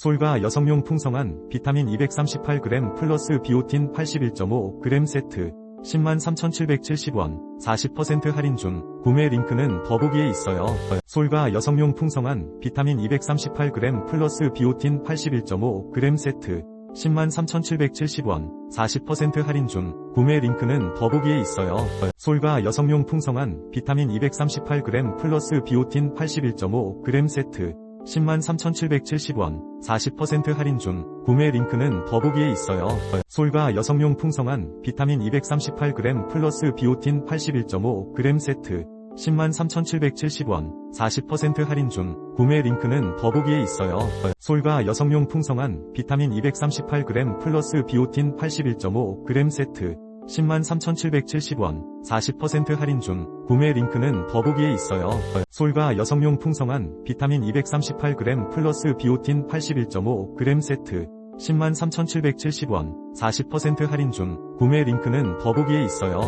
솔과 여성용 풍성한 비타민 238g 플러스 비오틴 81.5g 세트 103,770원 40% 할인 중 구매 링크는 더보기에 있어요. 솔과 여성용 풍성한 비타민 238g 플러스 비오틴 81.5g 세트 103,770원 40% 할인 중 구매 링크는 더보기에 있어요. 솔과 여성용 풍성한 비타민 238g 플러스 비오틴 81.5g 세트 103,770원 40% 할인 중 구매 링크는 더보기에 있어요. 솔과 여성용 풍성한 비타민 238g 플러스 비오틴 81.5g 세트 103,770원 40% 할인 중 구매 링크는 더보기에 있어요. 솔과 여성용 풍성한 비타민 238g 플러스 비오틴 81.5g 세트 103,770원 40% 할인 중 구매 링크는 더보기에 있어요. 솔과 여성용 풍성한 비타민 238g 플러스 비오틴 81.5g 세트 103,770원 40% 할인 중 구매 링크는 더보기에 있어요.